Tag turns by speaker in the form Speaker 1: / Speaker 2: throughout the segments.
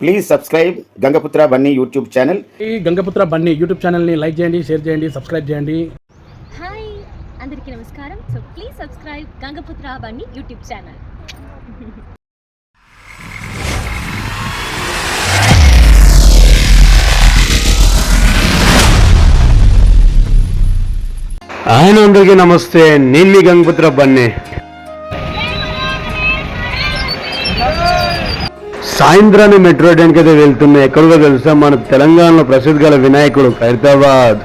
Speaker 1: Please subscribe Gangaputra Bunny YouTube channel
Speaker 2: ఈ గంగపుత్ర బండి YouTube ఛానల్ని లైక్ చేయండి షేర్ చేయండి సబ్స్క్రైబ్ చేయండి.
Speaker 3: హాయ్ అందరికీ నమస్కారం. సో ప్లీజ్ సబ్స్క్రైబ్ గంగపుత్ర బండి యూట్యూబ్ ఛానల్
Speaker 4: ఆయన అందరికీ నమస్తే. నేను మీ గంగపుత్ర బన్నీ. సాయంత్రాన్ని మెట్రో ట్రైన్కి అయితే వెళ్తున్నా ఎక్కడికో తెలుసా? మన తెలంగాణలో ప్రసిద్ధి గల వినాయకుడు ఖైరతాబాద్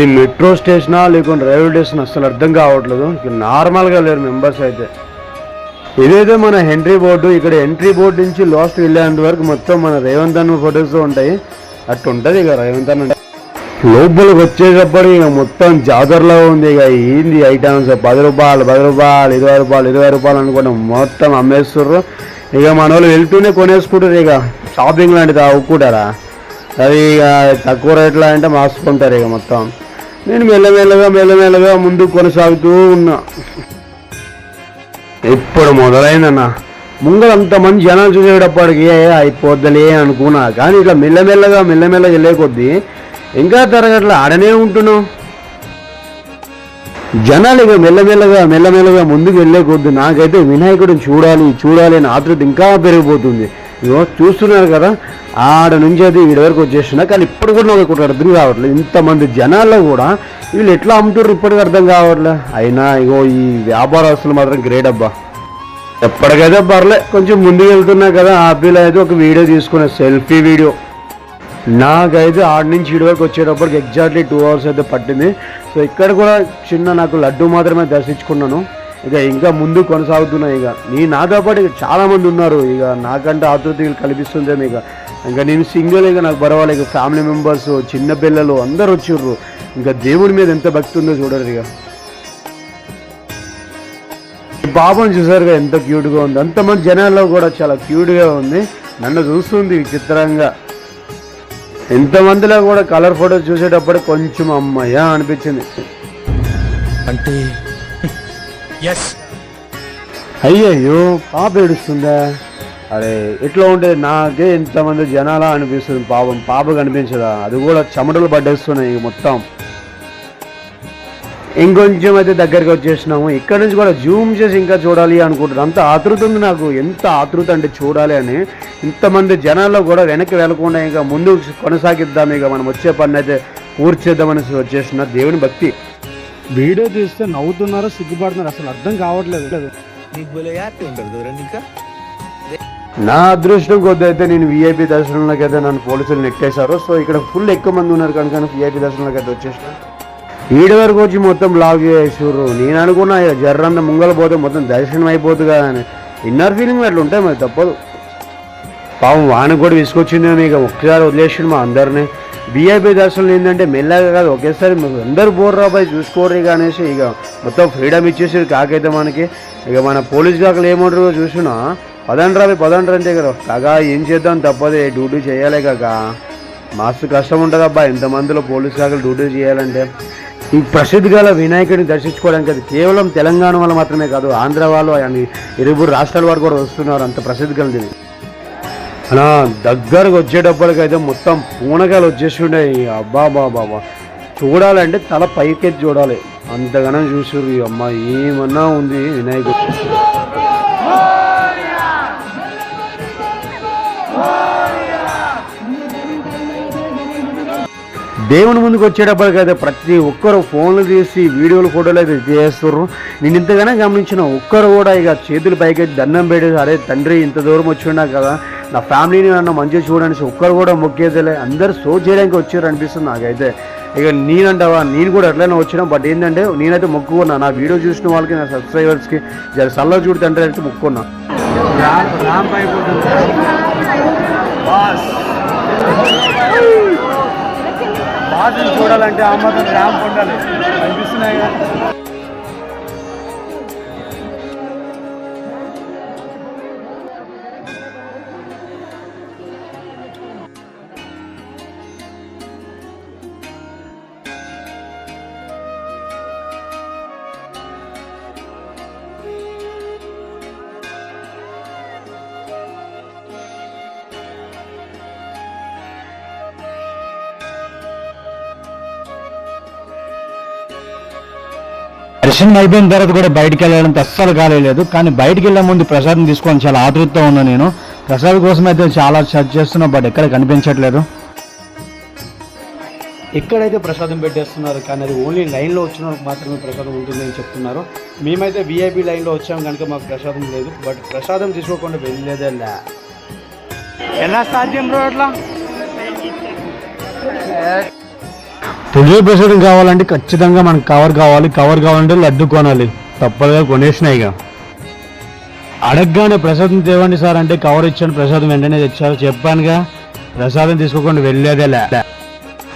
Speaker 4: ఈ మెట్రో స్టేషనా? లేకుంటే రైల్వే స్టేషన్ అసలు అర్థం కావట్లేదు. నార్మల్గా లేరు మెంబర్స్ అయితే. ఇదైతే మన ఎంట్రీ బోర్డు. ఇక్కడ ఎంట్రీ బోర్డు నుంచి లాస్ట్ వెళ్ళేంత వరకు మొత్తం మన రేవంత్ అన్న ఫొటోస్ ఉంటాయి. అట్టు ఉంటుంది ఇక రేవంత్ అన్న లోపలికి వచ్చేటప్పుడు ఇక మొత్తం జాతరలో ఉంది. ఇక ఏంది ఐటమ్స్? పది రూపాయలు పది రూపాయలు ఇరవై రూపాయలు ఇరవై రూపాయలు అనుకుంటే మొత్తం అమ్మేస్తుర్రు. ఇక మన వాళ్ళు వెళ్తూనే కొనేసుకుంటారు ఇక. షాపింగ్ లాంటిది అవ్వుకుంటారా అది ఇక తక్కువ రేట్లో అంటే మార్చుకుంటారు ఇక మొత్తం. నేను మెల్లమెల్లగా మెల్లమెల్లగా ముందుకు కొనసాగుతూ ఉన్నా. ఇప్పుడు మొదలైందన్న. ముంగలంత మంది జనాలు చూసేటప్పటికి అయిపోద్దిలే అయిపోద్దలే అనుకున్నా. కానీ ఇట్లా మెల్లమెల్లగా మెల్లమెల్లగా వెళ్ళే కొద్దీ ఇంకా తరగట్ల ఆడనే ఉంటున్నావు జనాలు ఇక మెల్లమెల్లగా మెల్లమెల్లగా ముందుకు వెళ్ళే కొద్ది నాకైతే వినాయకుడిని చూడాలి చూడాలి అని ఆతృత ఇంకా పెరిగిపోతుంది. ఇగో చూస్తున్నారు కదా ఆడ నుంచి అయితే వీడి వరకు వచ్చేస్తున్నా కానీ ఇప్పుడు కూడా నాకు ఒకటి అర్థం కావట్లేదు. ఇంతమంది జనాల్లో కూడా వీళ్ళు ఎట్లా అమ్ముతున్నారు ఇప్పటికీ అర్థం కావట్లే. అయినా ఇగో ఈ వ్యాపారస్తులు మాత్రం గ్రేట్ అబ్బా. ఎప్పటికైతే పర్లే కొంచెం ముందుకు వెళ్తున్నా కదా ఆపిల్ అయితే ఒక వీడియో తీసుకున్నా సెల్ఫీ వీడియో. నాకైతే ఆడ నుంచి ఇటు వరకు వచ్చేటప్పటికి ఎగ్జాక్ట్లీ టూ అవర్స్ అయితే పట్టింది. సో ఇక్కడ కూడా చిన్న నాకు లడ్డు మాత్రమే దర్శించుకున్నాను. ఇక ఇంకా ముందు కొనసాగుతున్నాయి ఇక. నీ నాతో పాటు ఇక చాలామంది ఉన్నారు. ఇక నాకంటే ఆతృతి కల్పిస్తుంది ఇక. ఇంకా నేను సింగిల్ ఇక నాకు పర్వాలేదు. ఇక ఫ్యామిలీ మెంబర్స్ చిన్న పిల్లలు అందరు వచ్చిర్రు. ఇంకా దేవుడి మీద ఎంత భక్తి ఉందో చూడరు ఇక. ఈ పాపం చూసారుగా ఎంత క్యూట్గా ఉంది. అంతమంది జనాల్లో కూడా చాలా క్యూట్గా ఉంది. నన్ను చూస్తుంది విచిత్రంగా. ఎంతమందిలో కూడా కలర్ ఫోటో చూసేటప్పుడు కొంచెం అమ్మయ్య అనిపించింది.
Speaker 5: అంటే
Speaker 4: అయ్యయ్యో పాప ఏడుస్తుందా? అరే ఎట్లా ఉంటే నాకే ఎంతమంది జనాలా అనిపిస్తుంది పాపం. పాప కనిపించదా అది కూడా చెమటలు పడ్డేస్తున్నాయి మొత్తం. ఇంకొంచెం అయితే దగ్గరికి వచ్చేసినాము. ఇక్కడ నుంచి కూడా జూమ్ చేసి ఇంకా చూడాలి అనుకుంటున్నాను. అంత ఆతృత ఉంది నాకు. ఎంత ఆతృత అంటే చూడాలి అని. ఇంతమంది జనాల్లో కూడా వెనక్కి వెళ్ళకుండా ఇంకా ముందు కొనసాగిద్దాం. ఇక మనం వచ్చే పని అయితే పూర్తి చేద్దామని వచ్చేసిన దేవుని భక్తి.
Speaker 2: వీడియో తీస్తే నవ్వుతున్నారో సిగ్గుపడుతున్నారు? అసలు అర్థం కావట్లేదు.
Speaker 4: నా అదృష్టం కొద్ది అయితే నేను విఐపి దర్శనంలోకి అయితే నన్ను పోలీసులు నెట్టేశారు సో ఇక్కడ ఫుల్ ఎక్కువ మంది ఉన్నారు కనుక విఐపి దర్శనంలోకి అయితే వచ్చేసిన. ఈడ వరకు వచ్చి మొత్తం బ్లాక్ చేసారు నేను అనుకున్నా ఇక జర్రంత ముంగల పోతే మొత్తం దర్శనం అయిపోతుంది కదా అని. ఇన్నర్ ఫీలింగ్ అట్లా ఉంటాయి మరి తప్పదు. పాపం వానికి కూడా విసుకొచ్చింది ఇక ఒక్కసారి వదిలేసిండు మా అందరినీ. బీఐపీ దర్శనం ఏంటంటే మెల్లగా కాదు ఒకేసారి మీకు అందరు పోర్రా పోయి చూసుకోరు ఇక అనేసి ఇక మొత్తం ఫ్రీడమ్ ఇచ్చేసారు కాకైతే మనకి. ఇక మన పోలీస్ కాకలు ఏమంటారు చూసినా పదండ్రా పోయి పదండ్రా అంటే కదా. కాగా ఏం చేద్దాం తప్పదే డ్యూటీ చేయాలి కాక. మస్తు కష్టం ఉంటుంది అబ్బా ఎంతమందిలో పోలీస్ కాకలు డ్యూటీ చేయాలంటే. ఈ ప్రసిద్ధి గల వినాయకుడిని దర్శించుకోవడానికి అది కేవలం తెలంగాణ వాళ్ళు మాత్రమే కాదు ఆంధ్ర వాళ్ళు అని ఇరువురు రాష్ట్రాల వారు కూడా వస్తున్నారు అంత ప్రసిద్ధి కలిది అలా దగ్గరకు వచ్చేటప్పటికైతే మొత్తం పూనకాయలు వచ్చేస్తుండే అబ్బా బాబా చూడాలంటే తల పైకెత్తి చూడాలి. అంతగానం చూసారు ఈ అమ్మ. ఏమన్నా ఉంది వినాయకుడు? దేవుని ముందుకు వచ్చేటప్పటికైతే ప్రతి ఒక్కరు ఫోన్లు తీసి వీడియోలు ఫోటోలు అయితే చేస్తుర్రు నేను ఇంతగానే గమనించిన ఒక్కరు కూడా ఇక చేతులు పైకి దండం పెట్టేసి అరే తండ్రి ఇంత దూరం వచ్చిండా కదా నా ఫ్యామిలీని నన్ను మంచిగా చూడడానికి ఒక్కరు కూడా మొక్కేదిలే అందరు సో చేయడానికి వచ్చారు అనిపిస్తుంది నాకైతే. ఇక నేనంటావా నేను కూడా ఎట్లయినా వచ్చినా. బట్ ఏంటంటే నేనైతే మొక్కుకున్నా. నా వీడియో చూసిన వాళ్ళకి నా సబ్స్క్రైబర్స్కి జర సల్ల చూడు తండ్రి అయితే మొక్కుకున్నా. వాటిని చూడాలంటే ఆ మాత్రం ర్యాంప్ ఉండాలి. అనిపిస్తున్నాయి దర్శనం అయిపోయిన తర్వాత కూడా బయటికి వెళ్ళాలంటే అస్సలు కాలేదు కానీ బయటికి వెళ్ళే ముందు ప్రసాదం తీసుకొని చాలా ఆతృతతో ఉన్నా నేను. ప్రసాదం కోసం అయితే చాలా సెర్చ్ చేస్తున్నా బట్ ఎక్కడ కనిపించట్లేదు. ఎక్కడైతే ప్రసాదం పెట్టేస్తున్నారు కానీ అది ఓన్లీ లైన్లో వచ్చిన వాళ్ళకి మాత్రమే ప్రసాదం ఉంటుందని అని చెప్తున్నారు. మేమైతే విఐపి లైన్లో వచ్చాం కనుక మాకు ప్రసాదం లేదు. బట్ ప్రసాదం తీసుకోకుండా వెళ్ళలేదే లే. ఎలా సాధ్యం బ్రో అట్లా? తెలుగు ప్రసాదం కావాలంటే ఖచ్చితంగా మనకు కవర్ కావాలి. కవర్ కావాలంటే లడ్డు కొనాలి. తప్పదుగా కొనేసినాయి ఇక. అడగగానే ప్రసాదం తేవండి సార్ అంటే కవర్ ఇచ్చాను ప్రసాదం వెంటనే తెచ్చారు. చెప్పానుగా ప్రసాదం తీసుకోకుండా వెళ్ళేదే లే.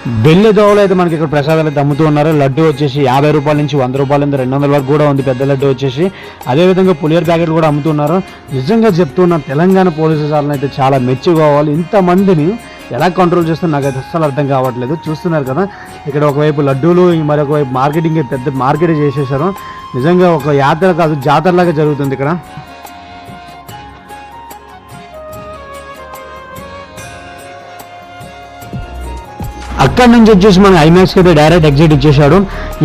Speaker 4: బెల్లి దోవలు అయితే మనకి ఇక్కడ ప్రసాదాలు అయితే ఉన్నారు. లడ్డు వచ్చేసి యాభై రూపాయల నుంచి వంద రూపాయల నుంచి రెండు వందల వరకు కూడా ఉంది పెద్ద లడ్డు వచ్చేసి. అదేవిధంగా పులియర్ ప్యాకెట్లు కూడా అమ్ముతున్నారు నిజంగా చెప్తున్న తెలంగాణ పోలీసు సార్లను అయితే చాలా మెచ్చుకోవాలి. ఇంతమందిని ఎలా కంట్రోల్ చేస్తే నాకైతే అస్సలు అర్థం కావట్లేదు. చూస్తున్నారు కదా ఇక్కడ ఒకవైపు లడ్డూలు మరొక వైపు మార్కెటింగ్ పెద్ద మార్కెట్ చేసేసారు. నిజంగా ఒక యాత్ర కాదు జాతరలాగా జరుగుతుంది ఇక్కడ. అక్కడ నుంచి వచ్చేసి మన ఐమాక్స్కి అయితే డైరెక్ట్ ఎగ్జిట్ ఇచ్చేసాడు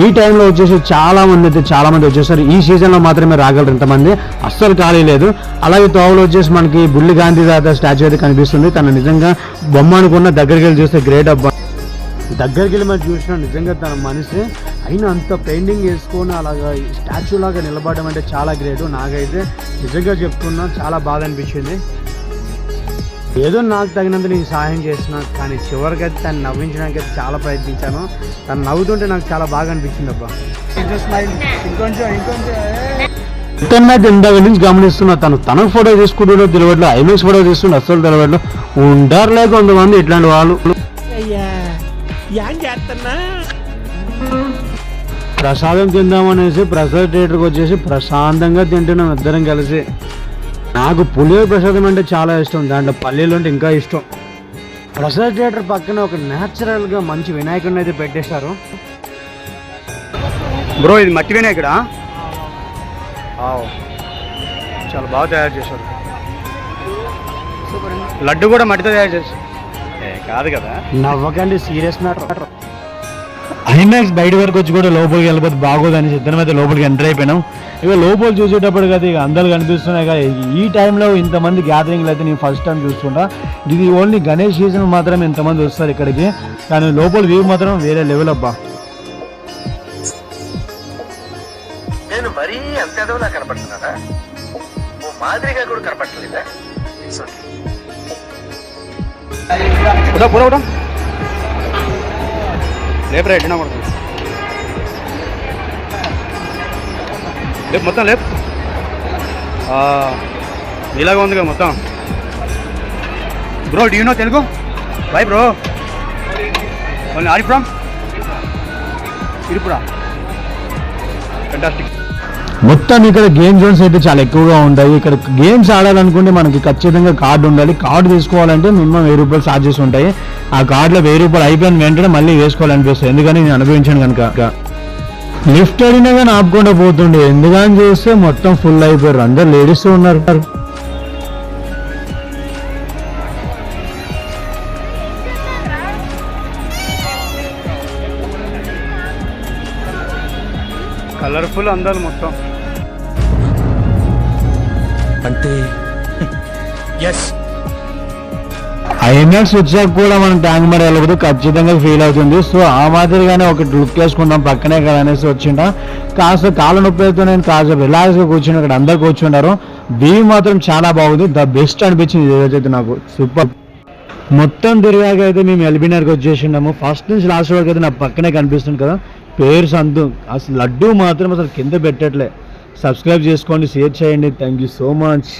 Speaker 4: ఈ టైంలో వచ్చేసి చాలా మంది అయితే చాలా మంది వచ్చేసారు. ఈ సీజన్లో మాత్రమే రాగలరు ఇంతమంది. అస్సలు ఖాళీ లేదు. అలాగే తోవలో వచ్చేసి మనకి బుల్లి గాంధీ తాత స్టాచ్యూ అయితే కనిపిస్తుంది. తను నిజంగా బొమ్మ అనుకున్న దగ్గరికి వెళ్ళి చూస్తే గ్రేట్ అబ్బా. దగ్గరికి వెళ్ళి మనం చూసిన నిజంగా తన మనిషి అయినా అంత పెయింటింగ్ వేసుకొని అలాగా స్టాచ్యూ లాగా నిలబడడం అంటే చాలా గ్రేట్ నాకైతే నిజంగా చెప్తున్నా చాలా బాధ అనిపించింది. ఏదో నాకు తగినంత నేను సహాయం చేసిన కానీ చివరికి అయితే తను నవ్వించడానికి అయితే చాలా ప్రయత్నించాను. తను నవ్వుతుంటే నాకు చాలా బాగా అనిపించింది అబ్బా. అయితే ఇందాక నుంచి గమనిస్తున్నా తను తన ఫోటో తీసుకుంటుండో తెలియట్లో ఐమాక్స్ ఫోటో తీసుకుంటే అస్సలు తెలియట్లో ఉంటారులే కొంతమంది ఇట్లాంటి వాళ్ళు. ప్రసాదం తిందామనేసి ప్రసాద్ థియేటర్కి వచ్చేసి ప్రశాంతంగా తింటున్నాం ఇద్దరం కలిసి. నాకు పులిహోర ప్రసాదం అంటే చాలా ఇష్టం. దాంట్లో పల్లీలు అంటే ఇంకా ఇష్టం. ప్రసాద్ థియేటర్ పక్కన ఒక న్యాచురల్గా మంచి వినాయకుడిని అయితే పెట్టేశారు. బ్రో ఇది మట్టి వినాయకుడా? ఆవ్. చాలా బాగా తయారు చేశారు. లడ్డు కూడా మట్టితో తయారు చేశారు. కాదు కదా. నవ్వకండి సీరియస్ మ్యాటర్. ఐమాక్స్ బయట వరకు వచ్చి కూడా లోపలికి వెళ్ళిపోతే బాగోదని ఇద్దరం అయితే లోపలికి ఎంటర్ అయిపోయినాం. ఇక లోపల చూసేటప్పుడు కదా ఇక అందరు కనిపిస్తున్నాయి. కదా ఈ టైంలో ఇంతమంది గ్యాదరింగ్లు అయితే నేను ఫస్ట్ టైం చూస్తుంటా. ఇది ఓన్లీ గణేష్ సీజన్ మాత్రమే ఇంతమంది వస్తారు ఇక్కడికి. కానీ లోపల వ్యూ మాత్రం వేరే లెవెల్ అబ్బా.
Speaker 6: నేను మరీ అంత ఎదవలా కనపడుతున్నారా ఓ మాదిరిగా కూడా కనపడలేదా
Speaker 4: లేపు పూరా నా లేపరా కొడుతుంది లేపు మొత్తం లేపు. ఇలాగా ఉంది ఉందిగా మొత్తం. Bro do no Telugu bye bro ఆరి ఫ్రమ్ ఇరుపురా ఫెంటాస్టిక్ మొత్తం ఇక్కడ గేమ్ జోన్స్ అయితే చాలా ఎక్కువగా ఉంటాయి. ఇక్కడ గేమ్స్ ఆడాలనుకుంటే మనకి ఖచ్చితంగా కార్డు ఉండాలి. కార్డు తీసుకోవాలంటే మినిమం వెయ్యి రూపాయలు ఛార్జెస్ ఉంటాయి. ఆ కార్డులో వెయ్యి రూపాయలు అయిపోయిన వెంటనే మళ్ళీ వేసుకోవాలనిపిస్తుంది. ఎందుకని నేను అనుభవించాను కనుక. లిఫ్ట్ అడిగినా కానీ ఆపకుండా పోతుండే. ఎందుకని చూస్తే మొత్తం ఫుల్ అయిపోయారు. అందరు లేడీస్ ఉన్నారు. కలర్ఫుల్ అందాలు మొత్తం.
Speaker 5: అంటే? ఎస్
Speaker 4: ఐమాక్స్ వచ్చాక కూడా మనం ట్యాంక్ మరి వెళ్ళకపోతే ఖచ్చితంగా ఫీల్ అవుతుంది. సో ఆ మాదిరిగానే ఒక లుక్ వేసుకుందాం పక్కనే కదా అనేసి వచ్చింటా కాస్త కాళ్ళ నొప్పి అయితే నేను కాస్త రిలాక్స్గా కూర్చుని ఇక్కడ అందరు కూర్చున్నారు. వ్యూ మాత్రం చాలా బాగుంది. ద బెస్ట్ అనిపించింది రోజైతే నాకు. సూపర్ మొత్తం తిరిగాక అయితే మేము ఎల్బీనర్కి వచ్చేసినాము ఫస్ట్ నుంచి లాస్ట్ వరకు అయితే నా పక్కనే కనిపిస్తుంది కదా. పేరు సంతు అసలు లడ్డు మాత్రం అసలు కింద పెట్టట్లే. సబ్స్క్రైబ్ చేసుకోండి షేర్ చేయండి. Thank you so much